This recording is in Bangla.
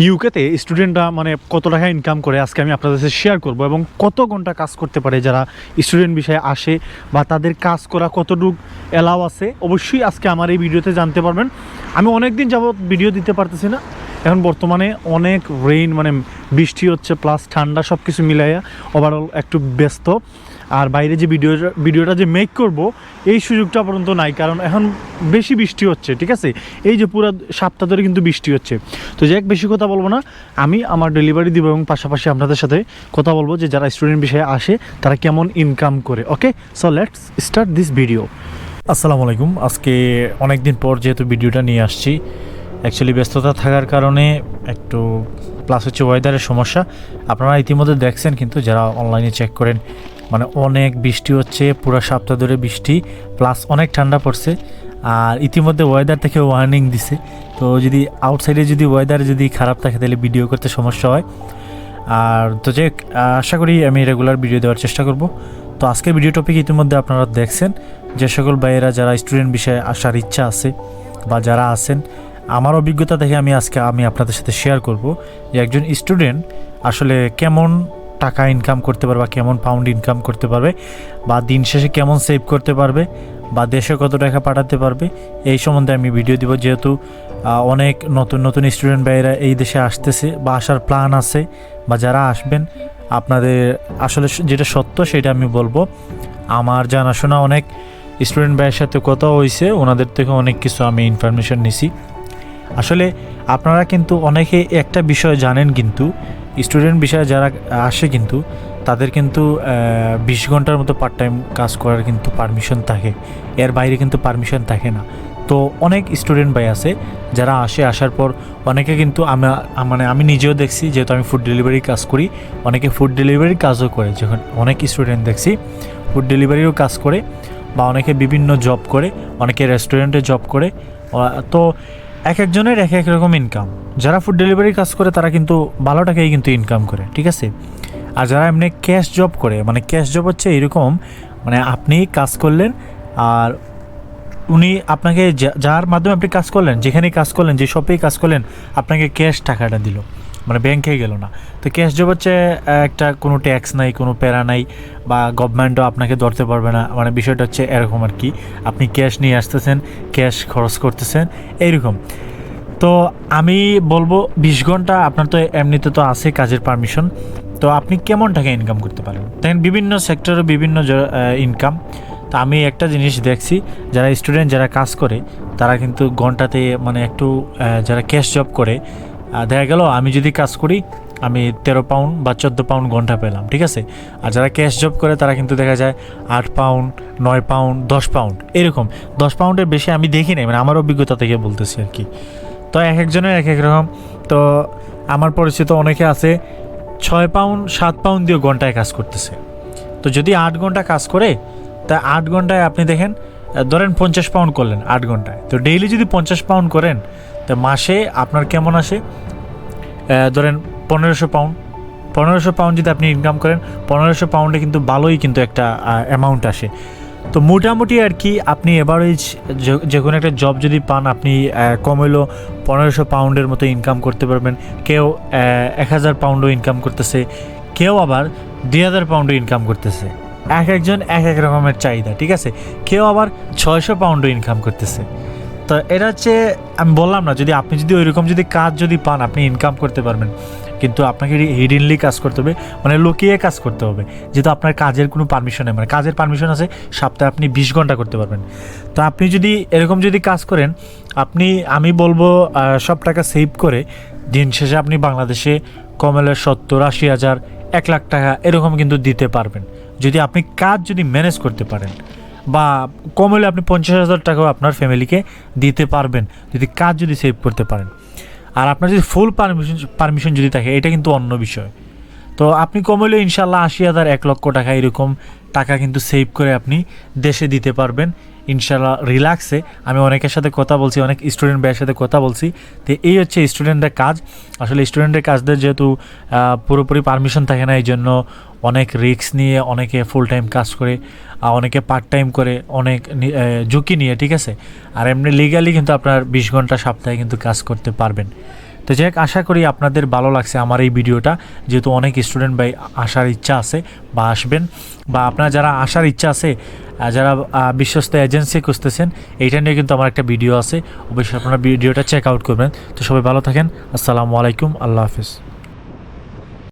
ইউকেতে স্টুডেন্টরা মানে কত টাকা ইনকাম করে আজকে আমি আপনাদের সাথে শেয়ার করব এবং কত ঘণ্টা কাজ করতে পারে যারা স্টুডেন্ট বিষয়ে আসে বা তাদের কাজ করা কতটুক এলাও আছে, অবশ্যই আজকে আমার এই ভিডিওতে জানতে পারবেন। আমি অনেক দিন যাবত ভিডিও দিতে পারতেছি না। এখন বর্তমানে অনেক রেইন মানে বৃষ্টি হচ্ছে প্লাস ঠান্ডা সব কিছু মিলাইয়া ওভারঅল একটু ব্যস্ত। আর বাইরে যে ভিডিও ভিডিওটা যে মেক করব, এই সুযোগটা পর্যন্ত নাই, কারণ এখন বেশি বৃষ্টি হচ্ছে, ঠিক আছে? এই যে পুরো সপ্তাহ ধরে কিন্তু বৃষ্টি হচ্ছে। তো যাই বেশি কথা বলব না। আমি আমার ডেলিভারি দিব এবং পাশাপাশি আপনাদের সাথে কথা বলব যে যারা স্টুডেন্ট বিষয়ে আসে, তারা কেমন ইনকাম করে okay so let's start this video আসসালামু আলাইকুম। আজকে অনেক দিন পর যেহেতু ভিডিওটা নিয়ে আসছি অ্যাকচুয়ালি ব্যস্ততা থাকার কারণে একটু প্লাস হচ্ছে ওয়েদারের সমস্যা। আপনারা ইতিমধ্যে দেখছেন, কিন্তু যারা অনলাইনে চেক করেন মানে অনেক বৃষ্টি হচ্ছে, পুরো সপ্তাহ ধরে বৃষ্টি প্লাস অনেক ঠান্ডা পড়ছে। আর ইতিমধ্যে ওয়েদার থেকে ওয়ার্নিং দিছে। তো যদি আউটসাইডে যদি ওয়েদার যদি খারাপ থাকে, তাহলে ভিডিও করতে সমস্যা হয়। আর তো যে আশা করি আমি রেগুলার ভিডিও দেওয়ার চেষ্টা করব। তো আজকের ভিডিও টপিক ইতিমধ্যে আপনারা দেখছেন। যে সকল ভাইয়েরা যারা স্টুডেন্ট বিষয়ে আসার ইচ্ছা আছে বা যারা আছেন, আমার অভিজ্ঞতা থেকে আমি আজকে আমি আপনাদের সাথে শেয়ার করব যে একজন স্টুডেন্ট আসলে কেমন টাকা ইনকাম করতে পারবে কেমন পাউন্ড ইনকাম করতে পারবে বা দিন শেষে কেমন সেভ করতে পারবে বা দেশে কত টাকা পাঠাতে পারবে, এই সম্বন্ধে আমি ভিডিও দিব। যেহেতু অনেক নতুন নতুন স্টুডেন্ট ভাইয়েরা এই দেশে আসতেছে বা আসার প্ল্যান আছে বা যারা আসবেন, আপনাদের আসলে যেটা সত্য সেটা আমি বলব। আমার জানাশোনা অনেক স্টুডেন্ট ভাইয়ের সাথে কথা হয়েছে ওনাদের থেকে অনেক কিছু আমি ইনফরমেশন নিছি। আসলে আপনারা কিন্তু অনেকে একটা বিষয় জানেন কিন্তু স্টুডেন্ট বিষয়ে যারা আসে কিন্তু, তাদের কিন্তু বিশ ঘণ্টার মতো পার্ট টাইম কাজ করার কিন্তু পারমিশন থাকে। এর বাইরে কিন্তু পারমিশন থাকে না। তো অনেক স্টুডেন্ট ভাই আছে, যারা আসে, আসার পর অনেকে কিন্তু আমি মানে আমি নিজেও দেখছি, যেহেতু আমি ফুড ডেলিভারি কাজ করি, অনেকে ফুড ডেলিভারির কাজও করে। যখন অনেক স্টুডেন্ট দেখছি ফুড ডেলিভারিও কাজ করে বা অনেকে বিভিন্ন জব করে, অনেকে রেস্টুরেন্টে জব করে তো এক একজনের এক এক রকম ইনকাম যারা ফুড ডেলিভারি কাজ করে, তারা কিন্তু ভালো টাকাই কিন্তু ইনকাম করে, ঠিক আছে? আর যারা এমনি ক্যাশ জব করে মানে ক্যাশ জব হচ্ছে এরকম মানে আপনি কাজ করলেন, আর উনি আপনাকে যার মাধ্যমে আপনি কাজ করলেন, যেখানেই কাজ করলেন, যে শপেই কাজ করলেন, আপনাকে ক্যাশ টাকাটা দিল। মানে ব্যাংকে গেল না। তো ক্যাশ জব হচ্ছে একটা কোনো ট্যাক্স নাই, কোনো প্যারা নাই, বা গভর্নমেন্টও আপনাকে ধরতে পারবে না। মানে বিষয়টা হচ্ছে এরকম আর কি। আপনি ক্যাশ নিয়ে আসতেছেন ক্যাশ খরচ করতেছেন, এইরকম। তো আমি বলব, বিশ ঘণ্টা আপনার তো এমনিতে তো আছে কাজের পারমিশন তো আপনি কেমন টাকা ইনকাম করতে পারেন? দেখেন, বিভিন্ন সেক্টরে বিভিন্ন ইনকাম তো আমি একটা জিনিস দেখছি, যারা স্টুডেন্ট যারা কাজ করে, তারা কিন্তু ঘন্টাতে মানে একটু যারা ক্যাশ জব করে দেখা গেল, আমি যদি কাজ করি, আমি তেরো পাউন্ড বা চোদ্দ পাউন্ড ঘণ্টা পেলাম, ঠিক আছে? আর যারা ক্যাশ জব করে, তারা কিন্তু দেখা যায় আট পাউন্ড, নয় পাউন্ড, দশ পাউন্ড, এরকম। দশ পাউন্ডের বেশি আমি দেখি নাই মানে আমার অভিজ্ঞতা থেকে বলতেছি আর কি। তো এক একজনের এক এক রকম। তো আমার পরিচিত অনেকে আছে, ছয় পাউন্ড, সাত পাউন্ড দিয়ে ঘন্টায় কাজ করতেছে। তো যদি আট ঘণ্টা কাজ করে, তা আট ঘন্টায় আপনি দেখেন ধরেন পঞ্চাশ পাউন্ড করলেন আট ঘন্টায়। তো ডেইলি যদি পঞ্চাশ পাউন্ড করেন, তো মাসে আপনার কেমন আসে? ধরেন পনেরোশো পাউন্ড পনেরোশো পাউন্ড যদি আপনি ইনকাম করেন, পনেরোশো পাউন্ডে কিন্তু ভালোই কিন্তু একটা অ্যামাউন্ট আসে। তো মোটামুটি আর কি আপনি এভারেজ যে কোনো একটা জব যদি পান, আপনি কম পনেরোশো পাউন্ডের মতো ইনকাম করতে পারবেন। কেউ এক হাজার পাউন্ডও ইনকাম করতেছে, কেউ আবার দুই হাজার পাউন্ডও ইনকাম করতেছে। এক একজন এক এক রকমের চাহিদা, ঠিক আছে? কেউ আবার ছয়শো পাউন্ডও ইনকাম করতেছে। তো এটা হচ্ছে, আমি বললাম না, যদি আপনি যদি ওইরকম যদি কাজ যদি পান, আপনি ইনকাম করতে পারবেন। কিন্তু আপনাকে হিডেনলি কাজ করতে হবে মানে লুকিয়ে কাজ করতে হবে, যেহেতু আপনার কাজের কোনো পারমিশন নেই। মানে কাজের পারমিশন আছে, সপ্তাহে আপনি বিশ ঘণ্টা করতে পারবেন। তো আপনি যদি এরকম যদি কাজ করেন, আপনি, আমি বলব সব টাকা সেভ করে দিন শেষে আপনি বাংলাদেশে কমলে সত্তর, আশি হাজার, এক লাখ টাকা এরকম কিন্তু দিতে পারবেন। যদি আপনি কাজ যদি ম্যানেজ করতে পারেন বা কম হলে আপনি পঞ্চাশ হাজার টাকাও আপনার ফ্যামিলিকে দিতে পারবেন, যদি কাজ যদি সেভ করতে পারেন। আর আপনার যদি ফুল পারমিশন পারমিশন যদি থাকে, এটা কিন্তু অন্য বিষয়। তো আপনি কম হলেও ইনশাল্লাহ আশি হাজার, এক লক্ষ টাকা এরকম টাকা কিন্তু সেভ করে আপনি দেশে দিতে পারবেন। ইনশাল্লাহ রিল্যাক্সে আমি অনেকের সাথে কথা বলছি অনেক স্টুডেন্ট ভাইয়ের সাথে কথা বলছি। তো এই হচ্ছে স্টুডেন্টদের কাজ। আসলে স্টুডেন্টের কাজদের যেহেতু পুরোপুরি পারমিশন থাকে না এই জন্য অনেক রিস্ক নিয়ে অনেকে ফুল টাইম কাজ করে অনেকে পার্ট টাইম করে অনেক ঝুঁকি নিয়ে ঠিক আছে? আর এমনি লিগালি কিন্তু আপনার বিশ ঘণ্টা সপ্তাহে কিন্তু কাজ করতে পারবেন। তো যাই হোক, আশা করি আপনাদের ভালো লাগছে আমার এই ভিডিওটা। যেহেতু অনেক স্টুডেন্ট ভাই আসার ইচ্ছা আছে বা আসবেন বা আপনার যারা আসার ইচ্ছা আছে যারা বিশ্বস্ত এজেন্সি খুঁজতেছেন, এইটা নিয়ে কিন্তু আমার একটা ভিডিও আছে। অবশ্যই আপনারা ভিডিওটা চেক আউট করবেন। তো সবাই ভালো থাকেন। আসসালামু আলাইকুম। আল্লাহ হাফিজ।